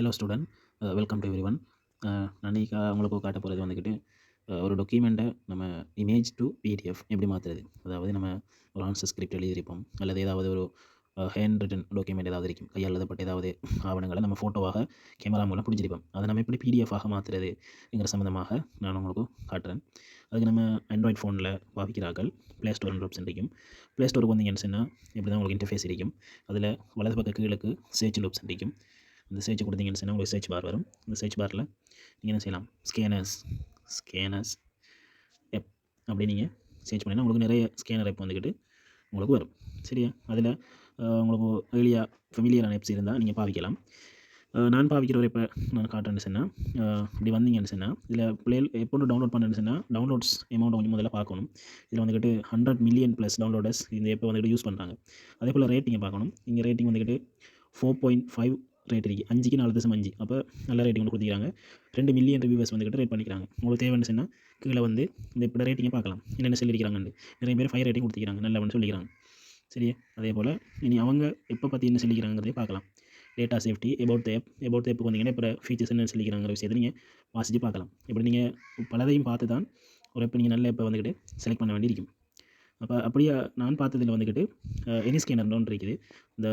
Hello student welcome to everyone நான் உங்களுக்கு காட்ட போகிறது வந்துக்கிட்டு uh, ஒரு டாக்குமெண்ட்டை நம்ம இமேஜ் டு பிடிஎஃப் எப்படி மாற்றுறது அதாவது நம்ம ஒரு ஆன்சர் ஸ்கிரிப்ட் எழுதியிருப்போம் அல்லது ஏதாவது ஒரு ஹேண்ட் ரிட்டன் டாக்குமெண்ட் ஏதாவது இருக்கும். கையால் எழுதப்பட்ட ஏதாவது ஆவணங்களை நம்ம ஃபோட்டோவாக கேமரா மூலம் பிடிச்சிருப்போம். அதை நம்ம எப்படி பிடிஎஃபாக மாற்றுறதுங்கிற சம்மந்தமாக நான் உங்களுக்கு காட்டுறேன். அதுக்கு நம்ம ஆண்ட்ராய்ட் ஃபோனில் பாவிக்கிறார்கள். ப்ளே ஸ்டோர் ஆப்ஷன் இருக்கும். ப்ளே ஸ்டோருக்கு வந்தீங்கன்னு சொன்னால் இப்படி தான் உங்களுக்கு இன்டர்ஃபேஸ் இருக்கும். அதில் வலது பக்க கீழுக்கு சர்ச் ஆப்ஷன் இருக்கும். இந்த சர்ச் கொடுத்தீங்கன்னு சொன்னால் உங்களுக்கு சர்ச் பார் வரும். இந்த சர்ச் பாரில் நீங்கள் என்ன செய்யலாம்? ஸ்கேனர்ஸ் ஸ்கேனர்ஸ் எப் அப்படி நீங்கள் சர்ச் பண்ணிங்கன்னா உங்களுக்கு நிறைய ஸ்கேனர் ஆப் வந்துக்கிட்டு உங்களுக்கு வரும். சரியா? அதில் உங்களுக்கு ஏலியா ஃபெமிலியரான ஆப்ஸ் இருந்தால் நீங்கள் பாவிக்கலாம். நான் நான் பாவிக்கிறவர் இப்போ நான் காட்டுறேன்னு சொன்னால் இப்படி வந்தீங்கன்னு சொன்னால் இதில் பிளே எப்போ டவுன்லோட் பண்ணுறேன்னு சொன்னால் டவுன்லோட்ஸ் அமௌண்ட் கொஞ்சம் முதல்ல பார்க்கணும். இதில் வந்துக்கிட்டு ஹண்ட்ரட் மில்லியன் ப்ளஸ் டவுன்லோடர்ஸ் இந்த எப்போ வந்துக்கிட்டு யூஸ் பண்ணுறாங்க அதே போல் ரேட்டிங்கை பார்க்கணும். இங்கே ரேட்டிங் வந்துக்கிட்டு ஃபோர் பாயிண்ட் ஃபைவ் ரேட் இருக்குது அஞ்சுக்கு நாலு தசம் அஞ்சு. அப்போ நல்ல ரேட்டிங் வந்து கொடுத்துக்கிறாங்க. ரெண்டு மில்லியன் ரிவ்யூவர்ஸ் வந்துக்கிட்டு ரேட் பண்ணிக்கிறாங்க. உங்களுக்கு தேவைன்னு சொன்னால் கீழே வந்து இந்த இப்படி ரேட்டிங்கை பார்க்கலாம். என்னென்ன சொல்லியிருக்கிறாங்கன்னு நிறைய பேர் ஃபைவ் ரேட்டிங் கொடுத்துக்கிறாங்க. நல்லவன்னு சொல்லிக்கிறாங்க. சரியா அதே போல் இனி அவங்க எப்போ பற்றி என்ன சொல்லிக்கிறாங்கிறதே பார்க்கலாம். Data safety about tab about தேப்புக்கு வந்தீங்கன்னா இப்போ ஃபீச்சர்ஸ் என்ன சொல்லிக்கிறாங்கிற விஷயத்தை நீங்கள் வாசித்து பார்க்கலாம். இப்படி நீங்கள் பலதையும் பார்த்து தான் ஒரு இப்போ நீங்கள் நல்ல இப்போ வந்துக்கிட்டு செலக்ட் பண்ண வேண்டியிருக்கும். அப்போ அப்படியே நான் பார்த்ததில் வந்துக்கிட்டு எனி ஸ்கேனர் ஒன்று இருக்குது. இந்த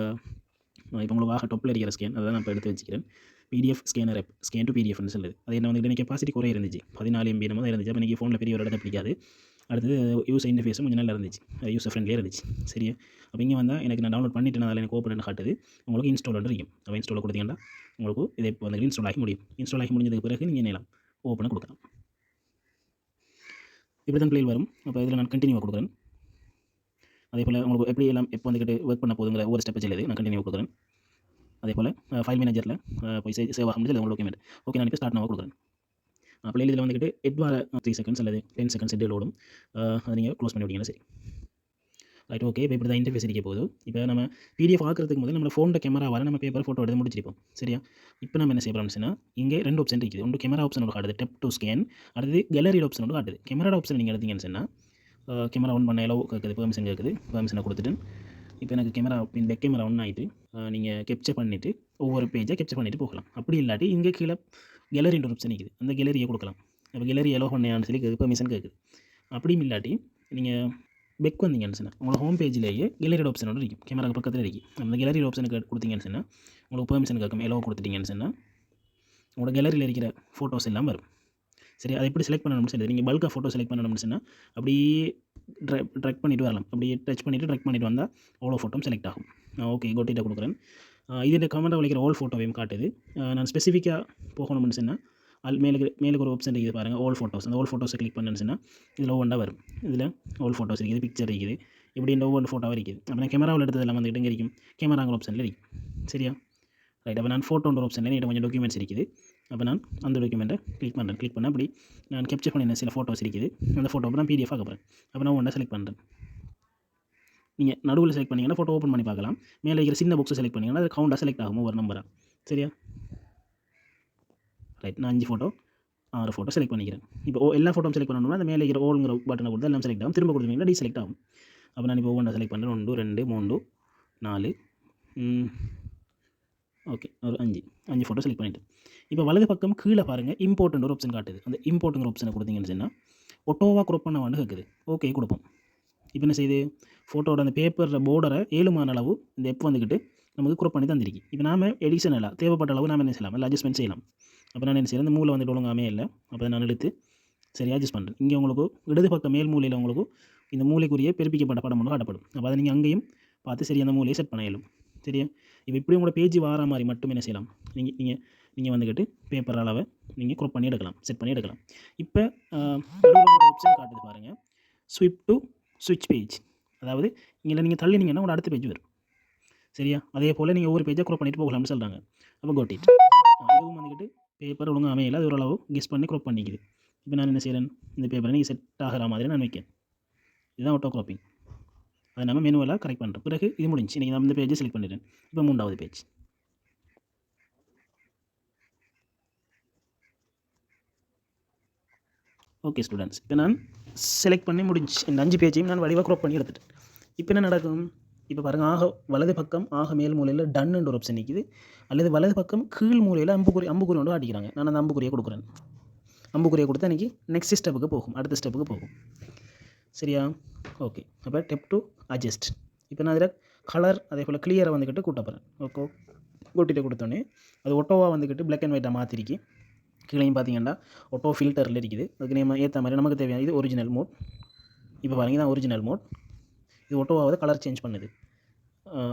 இப்போ உங்களுக்காக டொப்பில் இருக்கிற ஸ்கேன் அதை நான் இப்போ எடுத்து வச்சுக்கிறேன். PDF scanner app scan to பிடிஎஃப்னு சொல்லுது. அது என்ன வந்துட்டு எனக்கு கெப்பாசிட்டி குறைய இருந்துச்சு. பதினாலு எம்பி நம்ம இருந்துச்சு. அப்போ எனக்கு ஃபோனில் பெரிய ஒரு இடத்த பிடிக்காது. அடுத்தது யூஸ் இன்டர்ஃபேஸும் கொஞ்சம் நல்லா இருந்துச்சு. யூஸ் ஃப்ரெண்ட்லியாக இருந்துச்சு. சரியா? அப்போ இங்கே வந்தால் எனக்கு நான் டவுன்லோட் பண்ணிட்டு அதில் எனக்கு ஓப்பன் காட்டுது. உங்களுக்கு இன்ஸ்டால் இருக்கும். அப்போ இன்ஸ்டால் கொடுத்தீங்கன்னா உங்களுக்கு இதை இப்போ வந்து இன்ஸ்டால் ஆகி முடியும். இன்ஸ்டால் ஆகி முடிஞ்சதுக்கு பிறகு நீங்கள் என்ன ஓப்பனை கொடுக்கலாம். இப்படி தான் பிளேல் வரும். அப்போ இதில் நான் கண்டினியூவாக கொடுக்குறேன். அதே போல் உங்களுக்கு எப்படி எல்லாம் எப்போ வந்துக்கிட்டு ஒர்க் பண்ண போதுங்கிற ஒவ்வொரு ஸ்டெப் சொல்லுது நான் கண்டினியூ கொடுக்குறேன். அதே போல் ஃபைல் மேனேஜரில் போய் சே சேவ் ஆக முடியாது உங்களுக்கு ஓகே ஓகே நான் இப்போ ஸ்டார்ட் நான் கொடுக்குறேன். பிள்ளைகளில் இதில் வந்துக்கிட்டு எட்வார த்ரீ செகண்ட்ஸ் அல்லது டென் செகண்ட்ஸ் எட்டு ஓடும். அதை நீங்கள் க்ளோஸ் பண்ணி விட்டீங்கன்னா சரி. ரைட் ஓகே இப்போ இப்படி தான் இன்டர்ஃபேஸ் இருக்க போகுது. இப்போ நம்ம பிடிஎஃப் ஆக்கிறதுக்கு முதல்ல நம்ம ஃபோனில் கேமராவால் நம்ம பேப்பர் ஃபோட்டோ எடுத்து முடிச்சிருப்போம். சரியா? இப்போ நம்ம என்ன செய்யறோம்னு சொன்னால் இங்கே ரெண்டு ஆப்ஷன் இருக்குது ஒன்று கேமரா ஆப்ஷன் ஒன்று காட்டுது டெப் டு ஸ்கேன் அடுத்தது கேலரி ஆப்ஷன் ஒன்று காட்டுது. கேமரா ஆப்ஷன் நீங்கள் எடுத்தீங்கன்னு சொன்னால் கேமரா ஆன் பண்ண எலோ கேட்குது பெர்மிஷன் கேட்குது பெர்மிஷனை கொடுத்துட்டு. இப்போ எனக்கு கேமரா பின் கேமரா ஒன் ஆகிட்டு நீங்கள் கேப்சர் பண்ணிவிட்டு ஒவ்வொரு பேஜை கேப்சர் பண்ணிவிட்டு போகலாம். அப்படி இல்லாட்டி இங்கே கீழே கேலரின்ற ஆப்ஷன் இருக்குது அந்த கேலரியை கொடுக்கலாம். இப்போ கேலரி எலோ பண்ணையான்னு சொல்லி கேட்குது பெர்மிஷன் கேட்குது அப்படியும் இல்லாட்டி நீங்கள் பெக் வந்தீங்கன்னு சொன்னால் உங்களோட ஹோம் பேஜ்லேயே கேலரி ஆப்ஷன் ஒன்று இருக்கும். கேமரா பக்கத்தில் இருக்குது அந்த கேலரி ஆப்ஷனுக்கு கொடுத்தீங்கன்னு சொன்னால் உங்களுக்கு பெர்மிஷன் கேட்கும் எலோ கொடுத்துட்டீங்கன்னு சொன்னால் உங்களோட கேலரியில் இருக்கிற ஃபோட்டோஸ் எல்லாம் வரும். சரி அதை எப்படி செலக்ட் பண்ணணும் சரி நீங்கள் பல்காக ஃபோட்டோ செலக்ட் பண்ணணும் சொன்னால் அப்படியே ட்ரை ட்ரெக் பண்ணிட்டு வரலாம். அப்படியே டச் பண்ணிவிட்டு ட்ரெக் பண்ணிட்டு வந்தால் அவ்வளோ ஃபோட்டோம் செலக்ட் ஆகும். நான் ஓகே கோட்டிட்ட கொடுக்குறேன். இதில் கமெண்ட்டாக வலிக்கிற ஓல் ஃபோட்டோவையும் காட்டுது. நான் ஸ்பெசிஃபிக்காக போகணும்னு சொன்னால் அது மேலுக்கு மேலுக்கு ஒரு ஆப்ஷன் இருக்குது பாருங்கள் ஓல் ஃபோட்டோஸ் அந்த ஓல் ஃபோட்டோஸை கிளிக் பண்ணேன்னு இதில் ஒவ்வொன்றா வரும். இதில் ஓல் ஃபோட்டோஸ் இருக்குது பிக்சர் இருக்குது. இப்படி இந்த ஒவ்வொரு ஃபோட்டோவாக இருக்குது. அப்போ நான் கேமராவில் எடுத்ததெல்லாம் வந்துட்டு இங்கே இருக்கும். கேமராங்கிற ஆப்ஷனில் இருக்குது சரியா? ரைட் அப்போ நான் ஃபோட்டோன்ற ஆப்ஷனில் என்கிட்ட கொஞ்சம் டாக்குமெண்ட்ஸ் இருக்குது. அப்போ நான் அந்த டாக்குமெண்ட்டை கிளிக் பண்ணுறேன் கிளிக் பண்ண அப்படி நான் கேப்சர் பண்ணின சில ஃபோட்டோஸ் இருக்குது. அந்த ஃபோட்டோ நான் பிடிஎஃப் ஆக போகிறேன் அப்போ நான் ஒன்றா செலக்ட் பண்ணுறேன் நீங்கள் நடுவில் செலக்ட் பண்ணிங்கன்னா ஃபோட்டோ ஓப்பன் பண்ணி பார்க்கலாம். மேலே இருக்கிற சின்ன பாக்ஸை செலக்ட் பண்ணிங்கன்னா அது கவுண்டாக செலக்ட் ஆகும் ஒரு நம்பராக சரியா? ரைட் நான் அஞ்சு ஃபோட்டோ ஆறு ஃபோட்டோ செலக்ட் பண்ணிக்கிறேன். இப்போ எல்லா ஃபோட்டோ செலக்ட் பண்ணணும்னா அந்த மேலே இருக்கிற ஓல்ங்கிற பட்டனை கொடுத்து எல்லாம் செலக்ட் ஆகும். திரும்ப கொடுத்தீங்கன்னா டி செலக்ட் ஆகும். அப்போ நான் இப்போ ஒவ்வொன்றா செலக்ட் பண்ணுறேன் ஒன்று ரெண்டு மூணு நாலு ஓகே ஒரு அஞ்சு. அஞ்சு ஃபோட்டோ செலக்ட் பண்ணிவிட்டு இப்போ வலது பக்கம் கீழே பாருங்கள் இம்போர்ட்ன்ற ஒரு ஆப்ஷன் காட்டுது. அந்த இம்போர்ட்டுங்கிற ஆப்ஷனை கொடுத்தீங்கன்னு சொன்னால் ஒட்டோவாக குரப் பண்ண வந்து கேட்குது ஓகே கொடுப்போம். இப்போ என்ன செய்யுது? ஃபோட்டோட அந்த பேப்பரில் போர்டரை ஏழுமான அளவு இந்த எப் வந்துக்கிட்டு நமக்கு குரப் பண்ணி தந்திருக்கு. இப்போ நாம எடிஷனலாக தேவைப்பட்ட அளவு நாம என்ன செய்யலாம்? இல்லை அட்ஜஸ்ட்மெண்ட் செய்யலாம். அப்போ நான் என்ன செய்யறேன்? அந்த மூளை வந்துட்டு ஒழுங்காமே இல்லை. அப்போ நான் எடுத்து சரி அட்ஜஸ்ட் பண்ணுறேன் இங்கே உங்களுக்கு இடது பக்கம் மேல் மூலையில் உங்களுக்கு இந்த மூலைக்குரிய பெருப்பிக்கப்பட்ட படம் ஒன்று காட்டப்படும். அப்போ அதை நீங்கள் அங்கேயும் பார்த்து சரி அந்த மூலையை செட் பண்ண இயலும். சரியா இப்போ இப்படி உங்களோட பேஜ் வார மாதிரி மட்டும் என்ன செய்யலாம்? நீங்கள் நீங்கள் நீங்கள் வந்துக்கிட்டு பேப்பர் அளவை நீங்கள் க்ரோப் பண்ணி எடுக்கலாம் செட் பண்ணி எடுக்கலாம். இப்போ ஆப்ஷன் காட்டுது பாருங்கள் ஸ்விப் டு ஸ்விட்ச் பேஜ் அதாவது இங்கே நீங்கள் தள்ளினீங்கன்னா உங்களோட அடுத்த பேஜ் வரும். சரியா? அதே போல் நீங்கள் ஒவ்வொரு பேஜாக க்ரோப் பண்ணிட்டு போகலாம்னு சொல்கிறாங்க அப்போ கோட்டிட் அதுவும் வந்துக்கிட்டு பேப்பர் ஒழுங்காக அமையல அது ஓரளவு கெஸ் பண்ணி க்ரோப் பண்ணிக்குது. இப்போ நான் என்ன செய்கிறேன் இந்த பேப்பரை நீங்கள் செட் ஆகிற மாதிரி நான் வைக்கிறேன். இதுதான் ஆட்டோ க்ரோப்பிங் அதை நம்ம மெனுவலாக கரெக்ட் பண்ணுறோம் பிறகு இது முடிஞ்சு இன்றைக்கி நான் இந்த பேஜை செலக்ட் பண்ணிடுறேன். இப்போ மூன்றாவது பேஜ் ஓகே ஸ்டூடெண்ட்ஸ் இப்போ நான் செலக்ட் பண்ணி முடிஞ்சு இந்த அஞ்சு பேஜையும் நான் வடிவாக க்ரோப் பண்ணி எடுத்துட்டேன். இப்போ என்ன நடக்கும்? இப்போ பாருங்கள் ஆக வலது பக்கம் ஆக மேல் மூலையில் டன்னுன்ற ஒரு ஆப்ஷன் நிற்கிது அல்லது வலது பக்கம் கீழ் மூலையில் அம்புக்குறி அம்புக்குறி ஒன்று அடிக்கிறாங்க. நான் அந்த அம்புக்குறியை கொடுக்குறேன். அம்புக்குறியை கொடுத்தா இன்றைக்கி நெக்ஸ்ட் ஸ்டெப்புக்கு போகும் அடுத்த ஸ்டெப்புக்கு போகும். சரியா? ஓகே அப்போ டெப் டு அட்ஜஸ்ட் இப்போ நான் அதில் கலர் அதே போல் கிளியரை வந்துக்கிட்டு கூட்ட போகிறேன் ஓகே கூட்டிகிட்டு கொடுத்தோன்னே அது ஒட்டோவாக வந்துக்கிட்டு பிளாக் அண்ட் ஒயிட்டாக மாற்றிருக்கு கீழேயும் பார்த்தீங்கன்னா ஒட்டோ ஃபில்டரில் இருக்குது. அதுக்கு நம்ம ஏற்ற மாதிரி நமக்கு தேவையான இது ஒரிஜினல் மோட் இப்போ பாருங்கள் தான் ஒரிஜினல் மோட் இது ஒட்டோவாவது கலர் சேஞ்ச் பண்ணுது.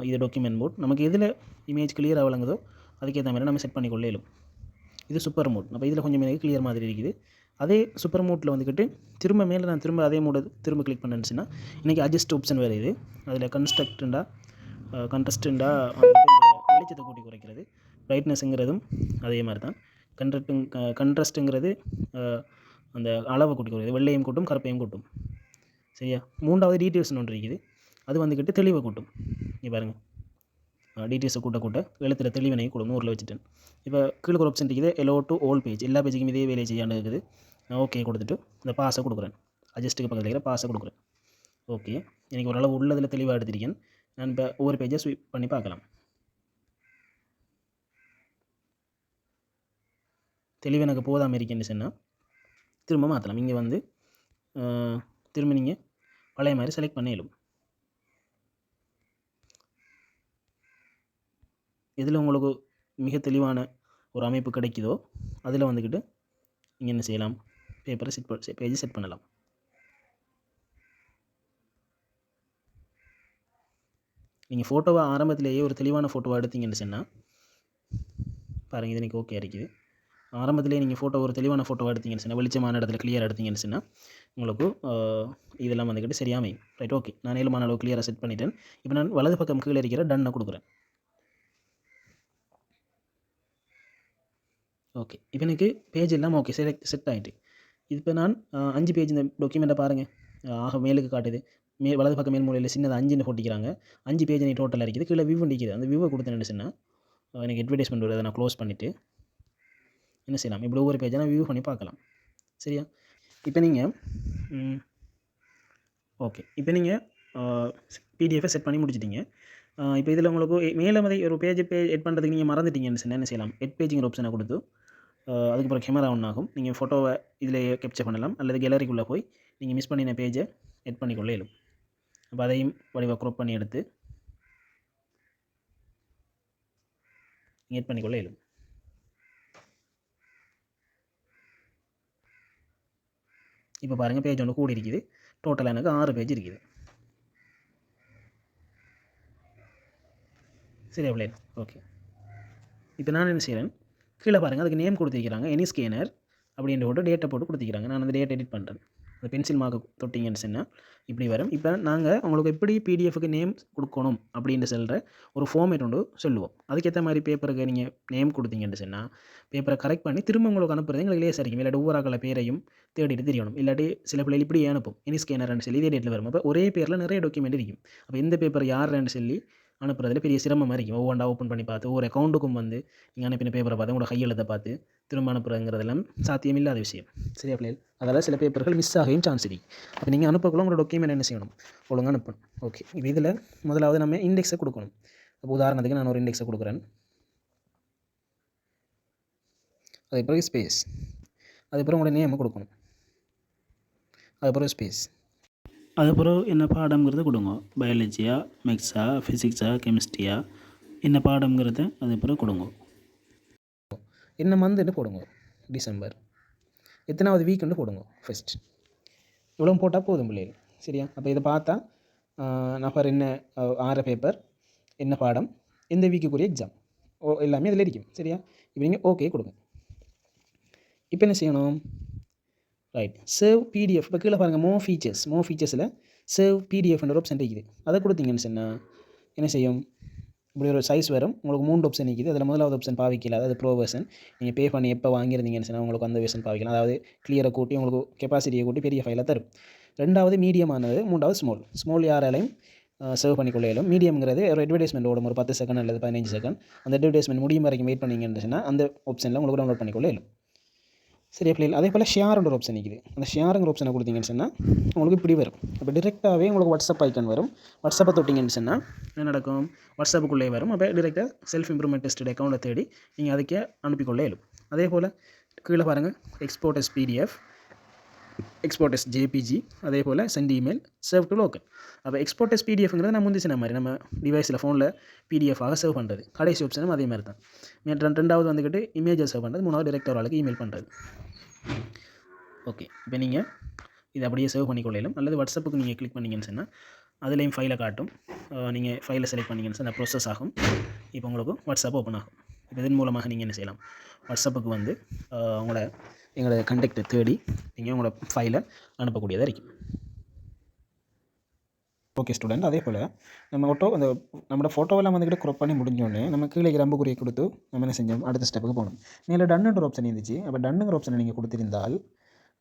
இது டாக்குமெண்ட் மோட் நமக்கு எதில் இமேஜ் கிளியராக விளங்குதோ அதுக்கேற்ற மாதிரி நம்ம செட் பண்ணி கொள்ளையிலும் இது சூப்பர் மோட் அப்போ இதில் கொஞ்சம் எனக்கு கிளியர் மாதிரி இருக்குது. அதே சூப்பர் மூட்டில் வந்துக்கிட்டு திரும்ப மேலே நான் திரும்ப அதே மோடு திரும்ப கிளிக் பண்ணுச்சுன்னா இன்றைக்கி அட்ஜஸ்ட் ஆப்ஷன் வேறு இது. அதில் கன்ஸ்ட்ரக்டண்டாக கன்ட்ரஸ்டண்டா வெளிச்சத்தை கூட்டி குறைக்கிறது பிரைட்னஸ்ங்கிறதும் அதே மாதிரி தான் கன்ட்ரக்டிங் கன்ட்ரஸ்ட்டுங்கிறது அந்த அளவை கூட்டி குறைக்கிறது வெள்ளையும் கூட்டும் கருப்பையும் கூட்டும். சரியா? மூன்றாவது டீட்டெயில்ஸ்னு ஒன்று இருக்குது. அது வந்துக்கிட்டு தெளிவை கூட்டும். நீ பாருங்கள் டீட்டெயில்ஸை கூட்ட கூட்ட எழுத்துல தெளிவினை கொடுங்க ஊரில் வச்சுட்டேன். இப்போ கீழே ஒரு ஆப்ஷன் இருக்குது எலோ டு ஓல் பேஜ் எல்லா பேஜுக்கும் இதே வேலையை செய்யாண்டு இருக்குது. நான் ஓகே கொடுத்துட்டு இந்த பாஸை கொடுக்குறேன். அட்ஜஸ்ட்டுக்கு பக்கத்தில் இருக்கிற பாஸை கொடுக்குறேன். ஓகே எனக்கு ஓரளவு உள்ளதில் தெளிவாக எடுத்திருக்கேன். நான் இப்போ ஒவ்வொரு பேஜை ஸ்வீப் பண்ணி பார்க்கலாம். தெளிவு எனக்கு போதாமல் இருக்கேன்னு சொன்னால் திரும்ப மாற்றலாம் இங்கே வந்து திரும்ப நீங்கள் பழைய மாதிரி செலக்ட் பண்ணிடலாம் எதில் உங்களுக்கு மிக தெளிவான ஒரு அமைப்பு கிடைக்குதோ அதில் வந்துக்கிட்டு நீங்கள் என்ன செய்யலாம்? பேப்பரை செட் பேஜை செட் பண்ணலாம். நீங்கள் ஃபோட்டோவை ஆரம்பத்திலேயே ஒரு தெளிவான ஃபோட்டோவாக எடுத்தீங்கன்னு சொன்னால் பாருங்கள் இது எனக்கு ஓகே இருக்குது. ஆரம்பத்திலேயே நீங்கள் ஃபோட்டோ ஒரு தெளிவான ஃபோட்டோவாக எடுத்தீங்கன்னு சொன்னால் வெளிச்சமான இடத்துல கிளியர் எடுத்தீங்கன்னு சொன்னால் உங்களுக்கு இதெல்லாம் வந்துக்கிட்டு சரியாமையும் ரைட் ஓகே நான் ஏழுமான அளவு கிளியராக செட் பண்ணிட்டேன். இப்போ நான் வலது பக்கம் கீழே இருக்கிற டன்னை கொடுக்குறேன். ஓகே இப்போ எனக்கு பேஜ் எல்லாம் ஓகே செலக்ட் செட் ஆகிட்டு இப்போ நான் அஞ்சு பேஜ் இந்த டாக்குமெண்ட்டை பாருங்கள் ஆக மேலுக்கு காட்டுது. மே வலது பக்கம் மேல் மூலையில் சின்னது அஞ்சுன்னு போட்டிக்கிறாங்க. அஞ்சு பேஜ் நீ டோட்டலாக இருக்குது கீழே வியூ நிற்கிது அந்த வியூவை என்ன சொன்னால் எனக்கு அட்வர்டைஸ்மெண்ட் வருது. அதை நான் க்ளோஸ் பண்ணிவிட்டு என்ன செய்யலாம்? இப்படி ஒவ்வொரு பேஜாக வியூ பண்ணி பார்க்கலாம். சரியா? இப்போ நீங்கள் ஓகே இப்போ நீங்கள் பிடிஎஃபை செட் பண்ணி முடிச்சிட்டிங்க. இப்போ இதில் உங்களுக்கு மேலே மாதிரி ஒரு பேஜ் பே எட் பண்ணுறதுக்கு நீங்கள் மறந்துட்டீங்கன்னு சொன்னால் என்ன செய்யலாம்? எட் பேஜிங்கிற ஆப்ஷனை கொடுத்து அதுக்கப்புறம் கேமரா ஒன் ஆகும். நீங்கள் ஃபோட்டோவை இதில் கேப்சர் பண்ணலாம். அல்லது கேலரிக்குள்ளே போய் நீங்கள் மிஸ் பண்ணின பேஜை எட் பண்ணிக்கொள்ள இயலும். அப்போ அதையும் வடிவாக க்ரோப் பண்ணி எடுத்து எட் பண்ணிக்கொள்ள இயலும். இப்போ பாருங்கள் பேஜ் ஒன்று கூடி இருக்குது. டோட்டலாக எனக்கு ஆறு பேஜ் இருக்குது. சரி பிள்ளைகள் ஓகே இப்போ நான் என்ன செய்கிறேன் கீழே பாருங்கள் அதுக்கு நேம் கொடுத்துருக்கிறாங்க. எனி ஸ்கேனர் அப்படின்ற போட்டு டேட்டை போட்டு கொடுத்துருக்காங்க நான் அந்த டேட் எடிட் பண்ணுறேன் அந்த பென்சில் மார்க்கு தொட்டிங்கன்னு சொன்னால் இப்படி வரும். இப்போ நாங்கள் உங்களுக்கு எப்படி பிடிஎஃப்க்கு நேம் கொடுக்கணும் அப்படின்னு சொல்கிற ஒரு ஃபார்மேட் ஒன்று சொல்லுவோம். அதுக்கேற்ற மாதிரி பேப்பருக்கு நீங்கள் நேம் கொடுத்தீங்கன்னு சொன்னால் பேப்பரை கரெக்ட் பண்ணி திரும்ப உங்களுக்கு அனுப்புறது எங்களுக்கு லேசாக இருக்கும் இல்லாட்டி ஒவ்வொரு பேரையும் தேடிட்டு தெரியணும். இல்லாட்டி சில பிள்ளைகள் இப்படி அனுப்பும். எனி ஸ்கேனர்னு சொல்லி இதே டேட்டில் வரும். அப்போ ஒரே பேரில் நிறைய டாக்குமெண்ட் இருக்கும் அப்போ இந்த பேப்பர் யாருன்னு சொல்லி அனுப்புறதுல பெரிய சிரமமாக இருக்கும். ஒவ்வொன்றா ஓப்பன் பண்ணி பார்த்து ஒவ்வொரு அக்கௌண்ட்டுக்கும் வந்து நீங்கள் அனுப்பின பேப்பரை பார்த்து உங்களோட கையெழுத்தை பார்த்து திரும்ப அனுப்புறதுங்கிறதெல்லாம் சாத்தியம் இல்லாத விஷயம். சரியா பிள்ளைகள்? அதால் சில பேப்பர்கள் மிஸ் ஆகையும் சான்ஸ் இருக்கு. அப்போ நீங்கள் அனுப்பக்குள்ள உங்களோட டாக்குமெண்ட் என்ன செய்யணும்? ஒழுங்காக அனுப்பணும். ஓகே இப்போ இதில் முதலாவது நம்ம இண்டெக்ஸை கொடுக்கணும். அப்போ உதாரணத்துக்கு நான் ஒரு இண்டெக்ஸை கொடுக்குறேன். அதுக்கு பிறகு ஸ்பேஸ் அதுக்கப்புறம் உங்களோட நேமை கொடுக்கணும். அதுக்கப்புறம் ஸ்பேஸ் அதுக்கப்புறம் என்ன பாடம்ங்கிறத கொடுங்க. பயாலஜியா மேக்ஸா ஃபிசிக்ஸா கெமிஸ்ட்ரியா என்ன பாடம்ங்கிறத அதுக்கப்புறம் கொடுங்க. என்ன மந்த்னு போடுங்க. டிசம்பர் எத்தனாவது வீக்குன்னு போடுங்க ஃபஸ்ட் இவ்வளோ போட்டால் போதும் பிள்ளைகள். சரியா? அப்போ இதை பார்த்தா நபர் என்ன ஆற ஆறு பேப்பர் என்ன பாடம் எந்த வீக்குக்குரிய எக்ஸாம் ஓ எல்லாமே இதில் இருக்கும். சரியா? இப்போ நீங்கள் ஓகே கொடுங்க. இப்போ என்ன செய்யணும்? ரைட் சேவ் பிடிஎஃப் இப்போ கீழே பாருங்கள் மோ ஃபீச்சர்ஸ் மோ ஃபீச்சர்ஸில் சேவ் பிடிஎஃப்ன்ற ஆப்ஷன் இருக்குது அதை கொடுத்தீங்கன்னு சொன்னால் என்ன செய்யும்? இப்படி ஒரு சைஸ் வரும். உங்களுக்கு மூணு ஆப்ஷன் இருக்குது அதில் முதலாவது ஆப்ஷன் பாவிக்கல. அதாவது ப்ரோ வெர்ஷன் நீங்கள் பே பண்ணி எப்போ வாங்கியிருந்தீங்கன்னு சொன்னால் உங்களுக்கு அந்த வெர்ஷன் பாவிக்கலாம். அதாவது கிளியரை கூட்டி உங்களுக்கு கெப்பாசிட்டியை கூட்டி பெரிய ஃபைலை தரும். ரெண்டாவது மீடியமானது மூன்றாவது ஸ்மால் ஸ்மால் யாராலையும் சர்வ் பண்ணிக்கொள்ள இயலும் மீடியம்ங்கிறது ஒரு அட்வர்டைஸ்மெண்ட் ஓடும். ஒரு பத்து செகண்ட் அல்லது பதினஞ்சு செகண்ட் அந்த அட்வர்டைஸ்மெண்ட் முடியும் வரைக்கும் வெயிட் பண்ணிங்கன்னு சொன்னால் அந்த ஆப்ஷனில் உங்களுக்கு டவுன்லோட் பண்ணிக்கொள்ள இயலும் சரியா பிள்ளைகள் அதே போல் ஷேர்ன்ற ஒரு ஆப்ஷன் நிற்கிது அந்த ஷேருங்கிற ஆப்ஷனை கொடுத்தீங்கன்னு சொன்னால் உங்களுக்கு இப்படி வரும். அப்போ டிரெக்டாகவே உங்களுக்கு வாட்ஸ்அப் ஐக்கன் வரும். வாட்ஸ்அப்பை தொட்டிங்கன்னு சொன்னால் என்ன நடக்கும்? வாட்ஸ்அப்புக்குள்ளே வரும். அப்போ டிரெக்டாக செல்ஃப் இம்ப்ரூவ்மெண்ட் டெஸ்ட் அக்கௌண்ட்டை தேடி நீங்கள் அதுக்கே அனுப்பிக்கொள்ள எழும். அதே போல் கீழே பாருங்கள் export as PDF export as JPG அதே போல் send email save to local அப்போ எக்ஸ்போர்ட் எஸ் பிடிஎஃப்ங்கிறது நம்ம முந்தி சொன்ன மாதிரி நம்ம டிவைஸில் ஃபோனில் பிடிஎஃபாக சேவ் பண்ணுறது கடைசி ஆப்ஷனும் அதே மாதிரி தான். மே- ரெண்டு- ரெண்டாவது வந்துக்கிட்டு இமேஜை சேவ் பண்ணுறது மூணாவது direct ஒரு ஆளுக்கு இமெயில் பண்ணுறது ஓகே இப்போ நீங்கள் இதை அப்படியே சேவ் பண்ணிக்கொள்ளலாம். அல்லது வாட்ஸ்அப்புக்கு நீங்கள் கிளிக் பண்ணிங்கன்னு சொன்னால் அதுலேயும் ஃபைலை காட்டும். நீங்கள் ஃபைலை செலக்ட் பண்ணிங்கன்னு சொன்னால் ப்ரோசஸ் ஆகும். இப்போ உங்களுக்கு வாட்ஸ்அப் ஓப்பன் ஆகும். இப்போ இதன் மூலமாக நீங்கள் என்ன செய்யலாம்? வாட்ஸ்அப்புக்கு வந்து உங்களோட எங்களோட கண்டக்டை தேடி நீங்கள் உங்களோட ஃபைலை அனுப்பக்கூடியதாக இருக்கும். ஓகே ஸ்டூடெண்ட் அதே போல் நம்ம ஃபோட்டோ அந்த நம்மளோட ஃபோட்டோவெல்லாம் வந்துக்கிட்டு க்ரோப் பண்ணி முடிஞ்சோடனே நம்ம கீழே குறியை கொடுத்து நம்ம என்ன செஞ்சோம்? அடுத்த ஸ்டெப்புக்கு போகணும். மேலே டன்னுன்ற ஆப்ஷன் இருந்துச்சு. அப்போ டன்னுங்கிற ஆப்ஷனை நீங்கள் கொடுத்துருந்தால்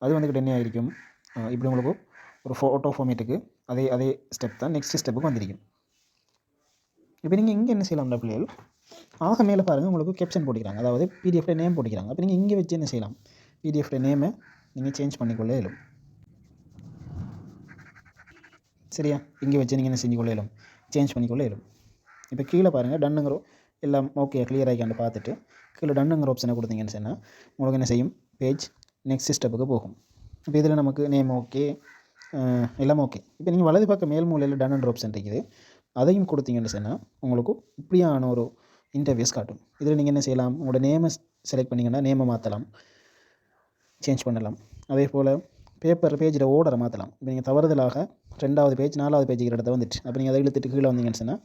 அது வந்துக்கிட்டு என்ன ஆയിരിக்கும் இப்படி உங்களுக்கு ஒரு ஃபோட்டோ ஃபார்மேட்டுக்கு அதே அதே ஸ்டெப் தான் நெக்ஸ்ட் ஸ்டெப்புக்கு வந்திருக்கும். இப்போ நீங்கள் இங்கே என்ன செய்யலாம்ல பிள்ளைகள்? ஆக மேலே பாருங்கள் உங்களுக்கு கேப்ஷன் போட்டுக்கிறாங்க. அதாவது பிடிஎஃப்ல நேம் போட்டுக்கிறாங்க. அப்போ நீங்கள் இங்கே வச்சு என்ன செய்யலாம்? பிடிஎஃப்ல நேமை நீங்கள் சேஞ்ச் பண்ணிக்கொள்ள இயலும். சரியா? இங்கே வச்சு நீங்கள் என்ன செஞ்சு கொள்ள இயலும்? சேஞ்ச் பண்ணிக்கொள்ள இயலும். இப்போ கீழே பாருங்கள் டன்னுங்கிற எல்லாம் ஓகே கிளியர் ஆகிக்காண்டு பார்த்துட்டு கீழே டன்னுங்கிற ஆப்ஷனை கொடுத்தீங்கன்னு சொன்னால் உங்களுக்கு என்ன செய்யும்? பேஜ் நெக்ஸ்ட் ஸ்டெப்புக்கு போகும். இப்போ இதில் நமக்கு நேம் ஓகே எல்லாம் ஓகே இப்போ நீங்கள் வலது பக்கம் மேல் மூலையில் டன்னுன்ற ஆப்ஷன் இருக்குது. அதையும் கொடுத்தீங்கன்னு சொன்னால் உங்களுக்கு இப்படியான ஒரு இன்டர்வியூஸ் காட்டும். இதில் நீங்கள் என்ன செய்யலாம்? உங்களோட நேமை செலக்ட் பண்ணிங்கன்னா நேமை மாற்றலாம் சேஞ்ச் பண்ணலாம். அதே போல் பேப்பர் பேஜில் ஓர்டரை மாற்றலாம் இப்போ நீங்கள் தவறுதலாக ரெண்டாவது பேஜ் நாலாவது பேஜுக்கு இடத்த வந்துட்டு அப்போ நீங்கள் அதை இழுத்துட்டு கீழே வந்தீங்கன்னு சொன்னால்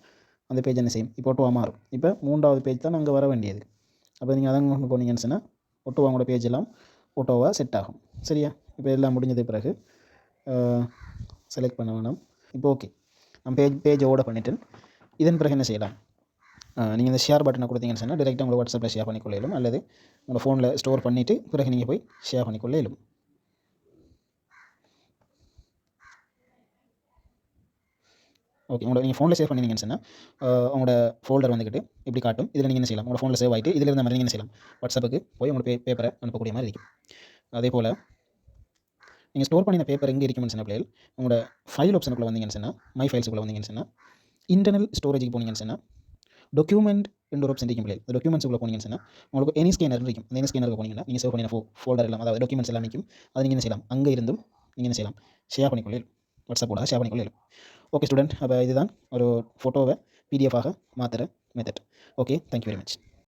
அந்த பேஜ் என்ன செய்யும்? இப்போ ஒட்டுவா மாறும். இப்போ மூன்றாவது பேஜ் தான் அங்கே வர வேண்டியது. அப்போ நீங்கள் அதை கொண்டு போனீங்கன்னு சொன்னால் ஒட்டுவாங்களோட பேஜ் எல்லாம் ஒட்டோவாக செட் ஆகும். சரியா? இப்போ எல்லாம் முடிஞ்சது பிறகு செலக்ட் பண்ண வேணாம். இப்போ ஓகே நான் பேஜ் பேஜ் ஓட பண்ணிட்டேன் இதன் பிறகு என்ன செய்யலாம்? நீங்கள் இந்த ஷேர் பட்டனை கொடுத்தீங்கன்னு சொன்னால் டேரெக்டாக உங்களை வாட்ஸ்அப்பில் ஷேர் பண்ணிக்கொள்ள இயலும் அல்லது உங்களை ஃபோனில் ஸ்டோர் பண்ணிவிட்டு பிறகு நீங்கள் போய் ஷேர் பண்ணிக்கொள்ள இயலும் ஓகே உங்களோட நீங்கள் ஃபோனில் சேவ் பண்ணிங்கன்னு சொன்னால் உங்களோட ஃபோல்டர் வந்துக்கிட்டு இப்படி காட்டும். இதில் நீங்கள் என்ன செய்யலாம்? உங்களோட ஃபோனில் சேவ் ஆகிட்டு இதில் இருந்த மாதிரி நீங்கள் என்ன செய்யலாம்? வாட்ஸ்அப்புக்கு போய் உங்களோட பே பேப்பரை அனுப்பக்கூடிய மாதிரி இருக்கும். அதே போல் நீங்கள் ஸ்டோர் பண்ணின பேப்பர் எங்கே இருக்கும்னு சொன்ன பிள்ளைகள் உங்களோட ஃபைல் ஆப்ஷனுக்குள்ளே வந்தீங்கன்னு சொன்னால் மை ஃபைல்ஸுக்குள்ளே வந்தீங்கன்னு சொன்னால் இன்டர்னல் ஸ்டோரேஜுக்கு போனீங்கன்னு சொன்னால் டாக்குமெண்ட் ரெண்டு ஒரு ஆப்ஷன் இருக்கும் பிள்ளைகள் இந்த டாக்குமெண்ட்ஸுக்குள்ளே உங்களுக்கு எனி ஸ்கேனர் இருக்கும். அந்த எனி ஸ்கேனருக்கு போனீங்கன்னா நீங்கள் சேவ் பண்ணின ஃபோ ஃபோல்டர் எல்லாம் அதாவது டாக்குமெண்ட்ஸ் எல்லாம் நிற்கும் அது நீங்கள் என்ன செய்யலாம்? அங்கே இருந்தும் நீங்கள் என்ன செய்யலாம்? ஷேர் பண்ணிக்கொள்ள வாட்ஸ்அப்போட ஷேர் பண்ணிக்கொள்ள ஓகே ஸ்டூடெண்ட் அப்போ இதுதான் ஒரு ஃபோட்டோவை பிடிஎஃபாக மாற்றுற method okay thank you very much